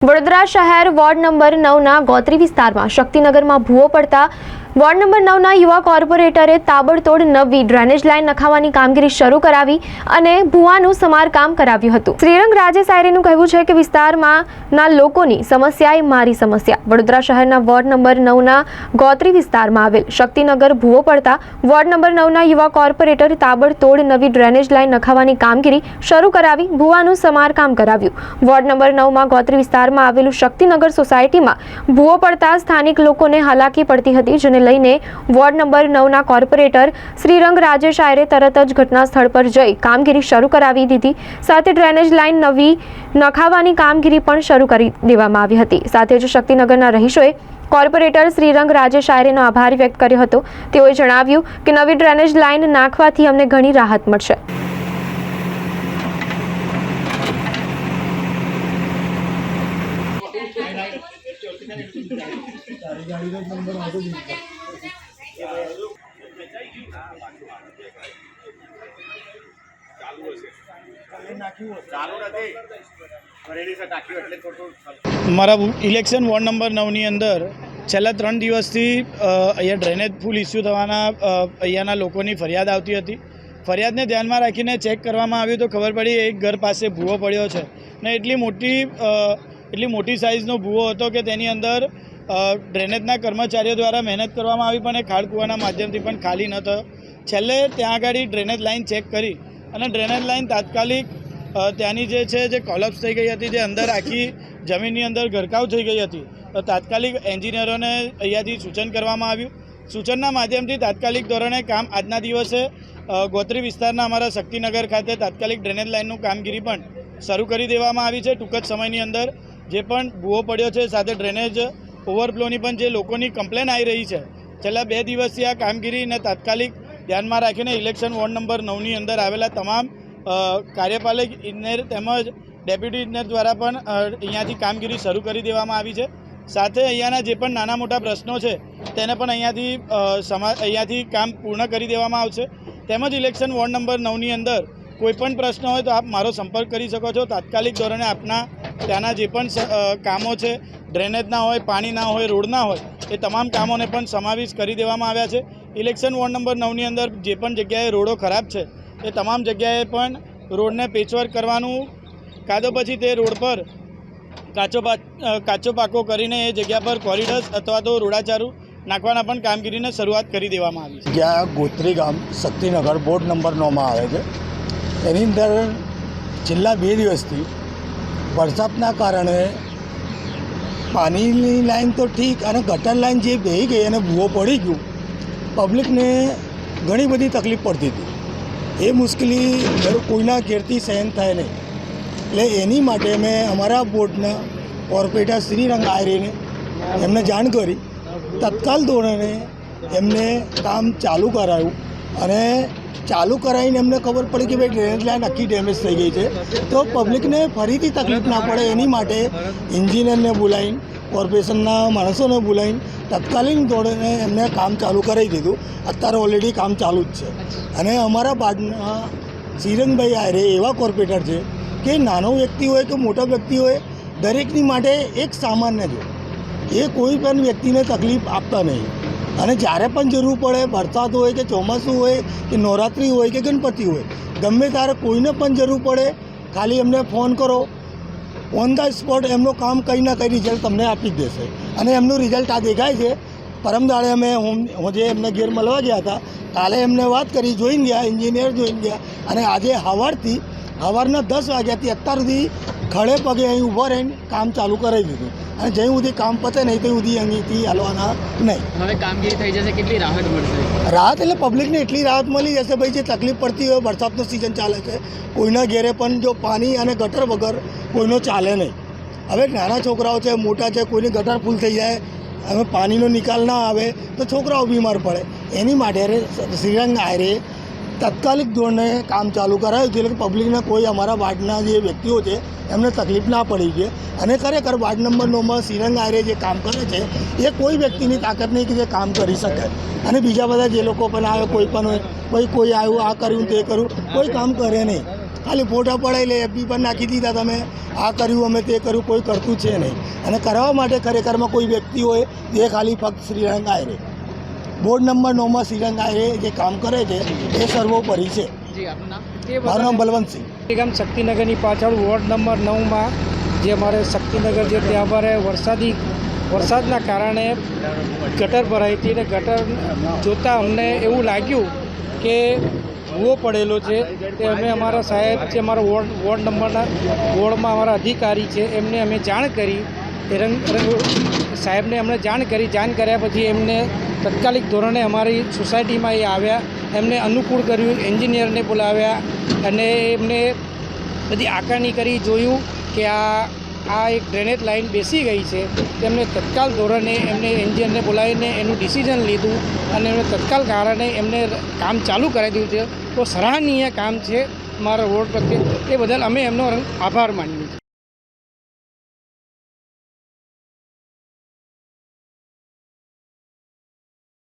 વડોદરા શહેર ward number નવના Gotri વિસ્તારમાં શક્તિનગરમાં ભૂવો પડતા વોર્ડ નંબર નવના યુવા કોર્પોરેટરે તાબડતોડ નવી ડ્રેનેજ લાઇન નખાવાની કામગીરી શરૂ કરાવી અને ભૂવાનું સમારકામ કરાવ્યું હતું. શ્રીરંગ રાજે સાયરીનું કહેવું છે કે વિસ્તારમાં લોકોની સમસ્યા એ મારી સમસ્યા. વડોદરા શહેરના વોર્ડ નંબર નવના ગોત્રી વિસ્તારમાં આવેલ શક્તિનગર ભૂવો પડતા વોર્ડ નંબર નવના યુવા કોર્પોરેટર તાબડતોડ નવી ડ્રેનેજ લાઇન નખાવાની કામગીરી શરૂ કરાવી, ભૂવાનું સમારકામ કરાવ્યું. વોર્ડ નંબર નવમાં ગોત્રી વિસ્તારમાં આવેલું શક્તિનગર સોસાયટીમાં ભૂવો પડતા સ્થાનિક લોકોને હાલાકી પડતી હતી, જેને લઈને વોર્ડ નંબર નવના કોર્પોરેટર શ્રીરંગ રાજેશ આયરે તરત જ ઘટના સ્થળ પર જઈ કામગીરી શરૂ કરાવી દીધી. સાથે ડ્રેનેજ લાઇન નવી નખાવાની કામગીરી પણ શરૂ કરી દેવામાં આવી હતી. સાથે જ શક્તિનગરના રહીશોએ કોર્પોરેટર શ્રીરંગ રાજેશ આયરેનો આભાર વ્યક્ત કર્યો હતો. તેઓએ જણાવ્યું કે નવી ડ્રેનેજ લાઇન નાખવાથી અમને ઘણી રાહત મળશે. ચાલુ નથી ભરેલી છે ટાંકી એટલે થોડું મારા ઇલેક્શન વોર્ડ નંબર નવની અંદર છેલ્લા ત્રણ દિવસથી અહીંયા ડ્રેનેજ ફૂલ ઇસ્યુ થવાના અહીંયાના લોકોની ફરિયાદ આવતી હતી. ફરિયાદને ધ્યાનમાં રાખીને ચેક કરવામાં આવ્યું તો ખબર પડી એક ઘર પાસે ભૂવો પડ્યો છે. ને એટલી મોટી એટલી મોટી સાઇઝનો ભૂવો હતો કે તેની અંદર ડ્રેનેજના કર્મચારીઓ દ્વારા મહેનત કરવામાં આવી પણ એ ખાડકૂવાના માધ્યમથી પણ ખાલી ન થયો. છેલ્લે ત્યાં આગળ ડ્રેનેજ લાઇન ચેક કરી અને ડ્રેનેજ લાઇન તાત્કાલિક ત્યાંની જે છે, જે કોલેપ્સ થઈ ગઈ હતી, જે અંદર આખી જમીનની અંદર ગરકાવ થઈ ગઈ હતી, તો તાત્કાલિક એન્જિનિયરોને અહીંયાથી સૂચન કરવામાં આવ્યું. સૂચનના માધ્યમથી તાત્કાલિક ધોરણે કામ આજના દિવસે ગોત્રી વિસ્તારના અમારા શક્તિનગર ખાતે તાત્કાલિક ડ્રેનેજ લાઇનનું કામગીરી પણ શરૂ કરી દેવામાં આવી છે, ટૂંક જ સમયની અંદર. જે પણ ભૂવો પડ્યો છે, સાથે ડ્રેનેજ ઓવરફ્લોની પણ જે લોકોની કમ્પ્લેન આવી રહી છે, છેલ્લા બે દિવસથી આ કામગીરીને તાત્કાલિક ધ્યાનમાં રાખીને ઇલેક્શન વોર્ડ નંબર નવની અંદર આવેલા તમામ કાર્યપાલક ઇજનેર તેમજ ડેપ્યુટી ઇજનેર દ્વારા પણ અહીંયાથી કામગીરી શરૂ કરી દેવામાં આવી છે. સાથે અહીંયાના જે પણ નાના મોટા પ્રશ્નો છે, તેને પણ અહીંયાથી સમા, અહીંયાથી કામ પૂર્ણ કરી દેવામાં આવશે. તેમજ ઇલેક્શન વોર્ડ નંબર નવની અંદર કોઈપણ પ્રશ્ન હોય તો આપ મારો સંપર્ક કરી શકો છો. તાત્કાલિક ધોરણે આપના ત્યાંના જે પણ કામો છે ડ્રેનેજના હોય પાણીના હોય રોડના હોય, એ તમામ કામોને પણ સમાવેશ કરી દેવામાં આવ્યા છે. ઇલેક્શન વોર્ડ નંબર નવની અંદર જે પણ જગ્યાએ રોડો ખરાબ છે એ તમામ જગ્યાએ પણ રોડને પેચવર્ક કરવાનું, કાં તો પછી તે રોડ પર કાચો કાચો પાકો કરીને એ જગ્યા પર કોરિડર્સ અથવા તો રોડાચારું નાખવાના પણ કામગીરીને શરૂઆત કરી દેવામાં આવી છે. જ્યાં ગોત્રી ગામ શક્તિનગર બોર્ડ નંબર નોમાં આવે છે. એની અંદર છેલ્લા બે દિવસથી વરસાદના કારણે પાણીની લાઈન તો ઠીક અને ગટર લાઈન જે બેહી ગઈ અને ભૂવો પડી ગયું, પબ્લિકને ઘણી બધી તકલીફ પડતી હતી. એ મુશ્કેલી દર- કોઈના ઘેરથી સહન થાય નહીં. એટલે એની માટે મેં અમારા બોર્ડના કોર્પોરેટર શ્રીરંગ આયરેને એમને જાણ કરી. તત્કાલ ધોરણે એમને કામ ચાલુ કરાયું અને ચાલુ કરાવીને એમને ખબર પડી કે ભાઈ ડ્રેનેજ લાઇન આખી ડેમેજ થઈ ગઈ છે. તો પબ્લિકને ફરીથી તકલીફ ના પડે એની માટે એન્જિનિયરને બોલાવીને કોર્પોરેશનના માણસોને બોલાવીને તત્કાલીન ધોરણે એમને કામ ચાલુ કરાવી દીધું. અત્યારે ઓલરેડી કામ ચાલુ જ છે. અને અમારા બાદના શ્રીરંગભાઈ આયરે એવા કોર્પોરેટર છે કે નાનો વ્યક્તિ હોય કે મોટો વ્યક્તિ હોય દરેકની માટે એક સામાન્ય છે. એ કોઈ પણ વ્યક્તિને તકલીફ આપતા નહીં. અને જ્યારે પણ જરૂર પડે વરસાદ હોય કે ચોમાસું હોય કે નવરાત્રિ હોય કે ગણપતિ હોય ગમે ત્યારે કોઈને પણ જરૂર પડે ખાલી એમને ફોન કરો ઓન ધ સ્પોટ એમનું કામ કંઈ ના કંઈ રિઝલ્ટ તમને આપી જ દેશે. અને એમનું રિઝલ્ટ આ દેખાય છે. પરમ દાડે અમે હું જે એમને ઘેર મળવા ગયા હતા, કાલે એમને વાત કરી, જોઈને ગયા એન્જિનિયર જોઈને ગયા. અને આજે સવારથી સવારના દસ વાગ્યાથી અત્યાર સુધી ખડે પગે અહીં ઊભા રહીને કામ ચાલુ કરાવી દીધું. અને જ્યાં સુધી કામ પતે નહીં ત્યાં સુધી અહીંથી હાલવાના નહીં. હવે કામગીરી થઈ જશે કેટલી રાહત મળશે? રાહત એટલે પબ્લિકને એટલી રાહત મળી જશે ભાઈ જે તકલીફ પડતી હોય વરસાદનો સિઝન ચાલે છે. કોઈના ઘેરે પણ જો પાણી અને ગટર વગર કોઈનો ચાલે નહીં. હવે નાના છોકરાઓ છે મોટા છે કોઈની ગટર ફૂલ થઈ જાય હવે પાણીનો નિકાલ ના આવે તો છોકરાઓ બીમાર પડે. એની માટે શ્રીરંગ આયરે તાત્કાલિક ધોરણે કામ ચાલુ કરાયું છે, એટલે પબ્લિકને કોઈ અમારા વાર્ડના જે વ્યક્તિઓ છે, એમને તકલીફ ના પડી છે. અને ખરેખર વાર્ડ નંબર નવમાં શ્રીરંગ આયરે જે કામ કરે છે, એ કોઈ વ્યક્તિની તાકાત નહીં કે જે કામ કરી શકે. અને બીજા બધા જે લોકો પણ આવે, કોઈ પણ હોય, ભાઈ, કોઈ આવ્યું, આ કર્યું, તે કર્યું, કોઈ કામ કરે નહીં. ખાલી ફોટા પડાવી લે એફબી પર નાખી દીધા તમે, આ કર્યું, અમે તે કર્યું, કોઈ કરતું છે નહીં. અને કરાવવા માટે ખરેખરમાં કોઈ વ્યક્તિ હોય, એ ખાલી ફક્ત શ્રીરંગ આયરે. બોર્ડ નંબર નવમાં શ્રીરંગ આયરે જે કામ કરે છે એ સર્વોપરી છે. જી મારું નામ બલવંતસિંહ. ગામ શક્તિનગરની પાછળ વોર્ડ નંબર નવમાં જે અમારે શક્તિનગર છે ત્યાં અમારે વરસાદી વરસાદના કારણે ગટર ભરાઈ હતી અને ગટર જોતાં અમને એવું લાગ્યું કે ભૂવો પડેલો છે. તે અમે અમારા સાહેબ જે અમારા વોર્ડ વોર્ડ નંબરના વોર્ડમાં અમારા અધિકારી છે એમને અમે જાણ કરી. એ રંગ રંગ સાહેબને અમને જાણ કરી, જાણ કર્યા પછી એમને તત્કાલિક ધોરણે અમારી સોસાયટીમાં એ આવ્યા, એમને અનુકૂળ કર્યું, એન્જિનિયરને બોલાવ્યા અને એમને બધી આકારણી કરી, જોયું કે આ આ એક ડ્રેનેજ લાઇન બેસી ગઈ છે. તેમણે તત્કાલ ધોરણે એમને એન્જિનિયરને બોલાવીને એનું ડિસિઝન લીધું અને એમને તત્કાલ કારણે એમને કામ ચાલુ કરાવી દીધું છે. તો સરાહનીય કામ છે મારા રોડ પ્રત્યે. એ બદલ અમે એમનો આભાર માનીએ છીએ.